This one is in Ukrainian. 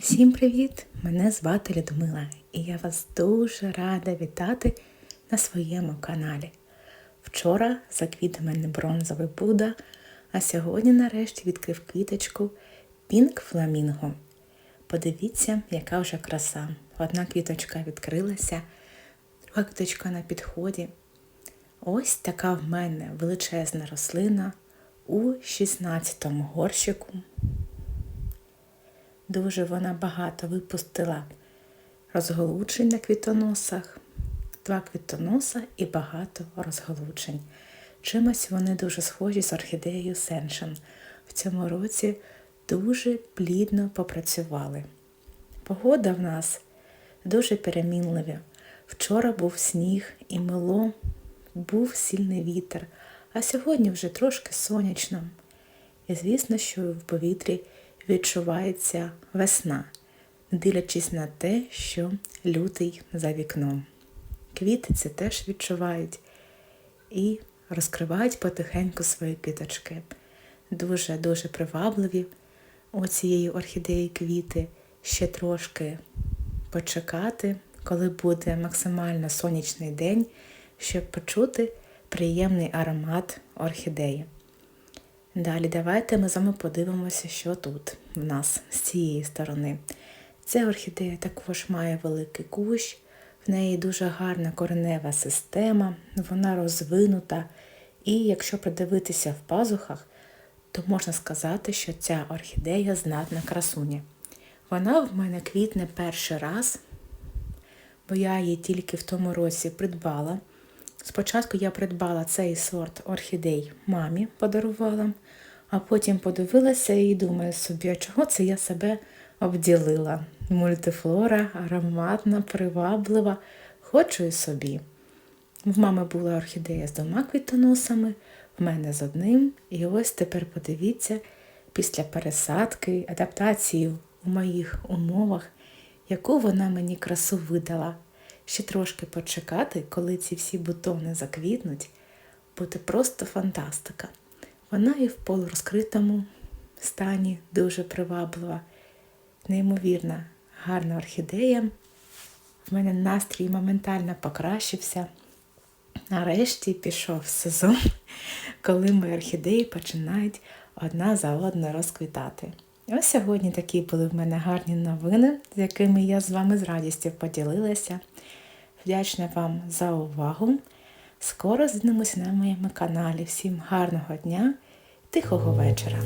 Всім привіт! Мене звати Людмила і я вас дуже рада вітати на своєму каналі. Вчора заквіт у мене бронзовий Будда, а сьогодні нарешті відкрив квіточку Pink Flamingo. Подивіться, яка вже краса. Одна квіточка відкрилася, друга квіточка на підході. Ось така в мене величезна рослина у 16 горщику. Дуже вона багато випустила розголучень на квітоносах, два квітоноса і багато розголучень. Чимось вони дуже схожі з орхідеєю Сеншен. В цьому році дуже плідно попрацювали. Погода в нас дуже перемінлива. Вчора був сніг і мило, був сильний вітер, а сьогодні вже трошки сонячно. І звісно, що в повітрі відчувається весна, дивлячись на те, що лютий за вікном. Квіти це теж відчувають і розкривають потихеньку свої квіточки. Дуже-дуже привабливі у цієї орхідеї квіти ще трошки почекати, коли буде максимально сонячний день, щоб почути приємний аромат орхідеї. Далі давайте ми з вами подивимося, що тут в нас з цієї сторони. Ця орхідея також має великий кущ, в неї дуже гарна коренева система, вона розвинута. І якщо придивитися в пазухах, то можна сказати, що ця орхідея знатна красуня. Вона в мене квітне перший раз, бо я її тільки в тому році придбала. Спочатку я придбала цей сорт орхідей мамі подарувала, а потім подивилася і думаю собі, чого це я себе обділила. Мультифлора, ароматна, приваблива, хочу і собі. В мами була орхідея з двома квітоносами, в мене з одним. І ось тепер подивіться, після пересадки, адаптації у моїх умовах, яку вона мені красу видала ще трошки почекати, коли ці всі бутони заквітнуть, буде просто фантастика. Вона і в полурозкритому стані дуже приваблива, неймовірна, гарна орхідея. В мене настрій моментально покращився. Нарешті пішов сезон, коли мої орхідеї починають одна за одною розквітати. Ось сьогодні такі були в мене гарні новини, з якими я з вами з радістю поділилася. Вдячна вам за увагу. Скоро зустрінемося на моєму каналі. Всім гарного дня, тихого вечора!